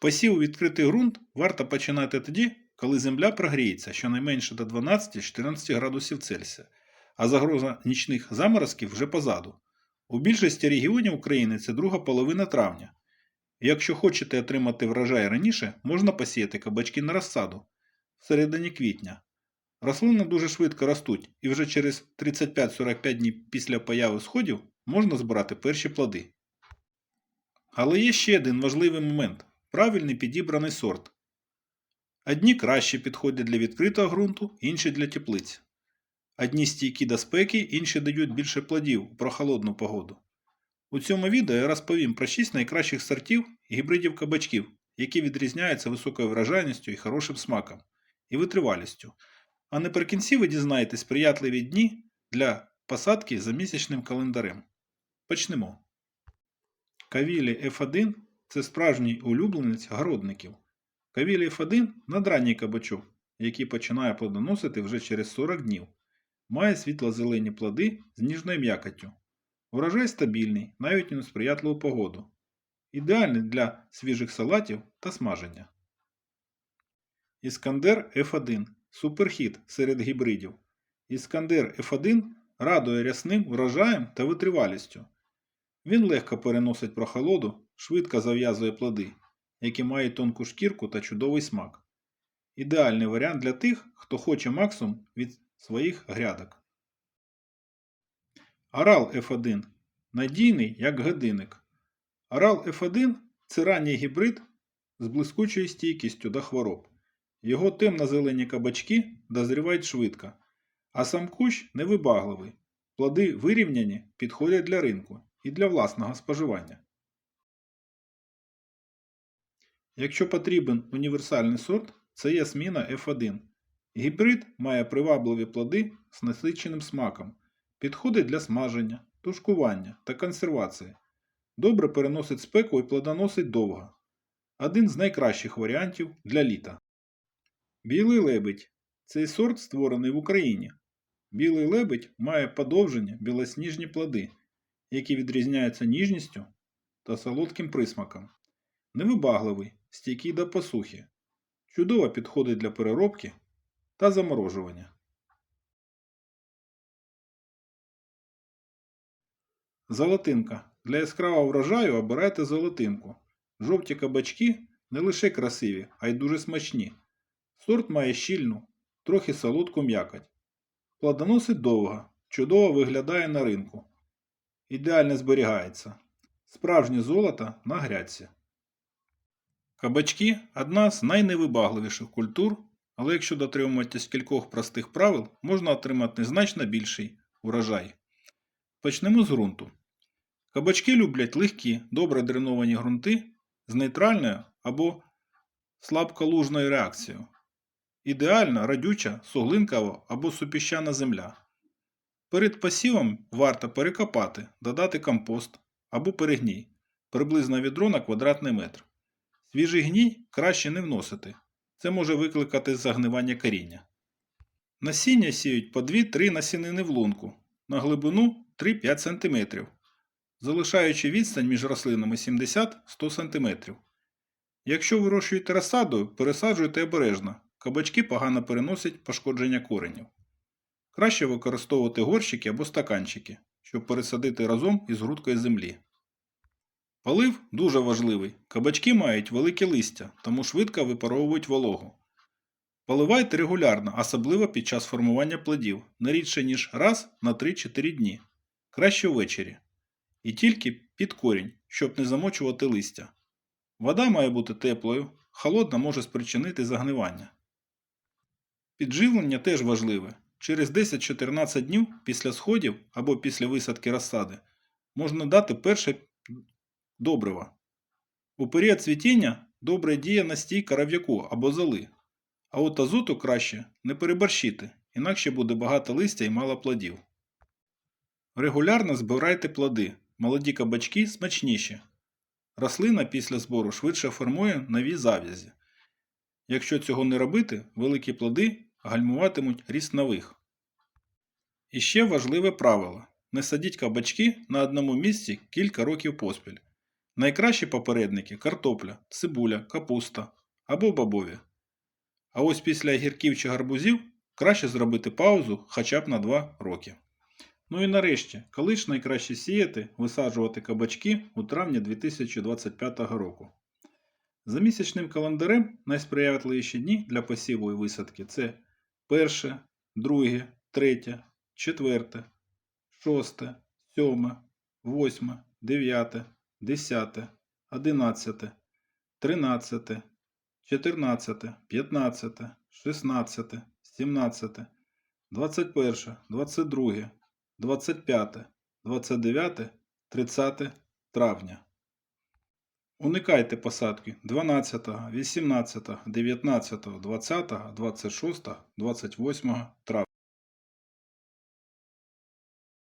Посів у відкритий ґрунт варто починати тоді, коли земля прогріється щонайменше до 12-14 градусів Цельсія, а загроза нічних заморозків вже позаду. У більшості регіонів України це друга половина травня. Якщо хочете отримати врожай раніше, можна посіяти кабачки на розсаду всередині квітня. Рослини дуже швидко ростуть, і вже через 35-45 днів після появи сходів можна збирати перші плоди. Але є ще один важливий момент правильний підібраний сорт. Одні краще підходять для відкритого ґрунту, інші для теплиць. Одні стійкі до спеки, інші дають більше плодів у прохолодну погоду. У цьому відео я розповім про 6 найкращих сортів гібридів кабачків, які відрізняються високою вражайністю і хорошим смаком, і витривалістю. А наприкінці ви дізнаєтесь сприятливі дні для посадки за місячним календарем. Почнемо. Кавілі F1 це справжній улюбленець городників. Кавілі F1 надранній кабачок, який починає плодоносити вже через 40 днів. Має світло-зелені плоди з ніжною м'якоттю. Урожай стабільний, навіть у несприятливу погоду. Ідеальний для свіжих салатів та смаження. Іскандер F1 суперхіт серед гібридів. Іскандер F1 радує рясним врожаєм та витривалістю. Він легко переносить прохолоду, швидко зав'язує плоди, які мають тонку шкірку та чудовий смак. Ідеальний варіант для тих, хто хоче максимум від своїх грядок. Арал F1 надійний як годинник. Арал F1 це ранній гібрид з блискучою стійкістю до хвороб. Його темно-зелені кабачки дозрівають швидко, а сам кущ невибагливий. Плоди вирівняні підходять для ринку і для власного споживання. Якщо потрібен універсальний сорт, це ясміна F1. Гібрид має привабливі плоди з насиченим смаком, підходить для смаження, тушкування та консервації. Добре переносить спеку і плодоносить довго. Один з найкращих варіантів для літа. Білий лебедь. Цей сорт створений в Україні. Білий лебедь має подовжені білосніжні плоди, які відрізняються ніжністю та солодким присмаком. Невибагливий, стійкий до посухи. Чудово підходить для переробки та заморожування. Золотинка. Для яскравого врожаю обирайте золотинку. Жовті кабачки не лише красиві, а й дуже смачні. Сорт має щільну, трохи солодку м'якоть. Плодоносить довго, чудово виглядає на ринку. Ідеально зберігається. Справжнє золото на грядці. Кабачки одна з найневибагливіших культур, але якщо дотримуватись кількох простих правил, можна отримати значно більший урожай. Почнемо з ґрунту. Кабачки люблять легкі, добре дреновані ґрунти з нейтральною або слабколужною реакцією. Ідеальна радюча, суглинкова або супіщана земля. Перед посівом варто перекопати, додати компост або перегній, приблизно відро на квадратний метр. Свіжий гній краще не вносити. Це може викликати загнивання коріння. Насіння сіють по 2-3 насінини в лунку на глибину 3-5 см, залишаючи відстань між рослинами 70-100 см. Якщо вирощуєте розсадою, пересаджуйте обережно. Кабачки погано переносять пошкодження коренів. Краще використовувати горщики або стаканчики, щоб пересадити разом із грудкою землі. Полив дуже важливий. Кабачки мають велике листя, тому швидко випаровують вологу. Поливайте регулярно, особливо під час формування плодів, не рідше, ніж раз на 3-4 дні. Краще ввечері. І тільки під корінь, щоб не замочувати листя. Вода має бути теплою, холодна може спричинити загнивання. Підживлення теж важливе. Через 10-14 днів після сходів або після висадки розсади можна дати перше добрива. У період цвітіння добре діє настій коров'яку або золи, а от азоту краще не переборщити, інакше буде багато листя і мало плодів. Регулярно збирайте плоди, молоді кабачки смачніші. Рослина після збору швидше формує нові зав'язі. Якщо цього не робити, великі плоди гальмуватимуть ріст нових. І ще важливе правило: не садіть кабачки на одному місці кілька років поспіль. Найкращі попередники картопля, цибуля, капуста або бобові. А ось після огірків чи гарбузів краще зробити паузу хоча б на 2 роки. Ну і нарешті, коли ж найкраще сіяти, висаджувати кабачки у травні 2025 року. За місячним календарем найсприятливіші дні для посіву і висадки це 1, 2, 3, 4, 6, 7, 8, 9, 10, 11, 13, 14, 15, 16, 17, 21, 22, 25, 29, 30 травня. Уникайте посадки 12, 18, 19, 20, 26, 28 травня.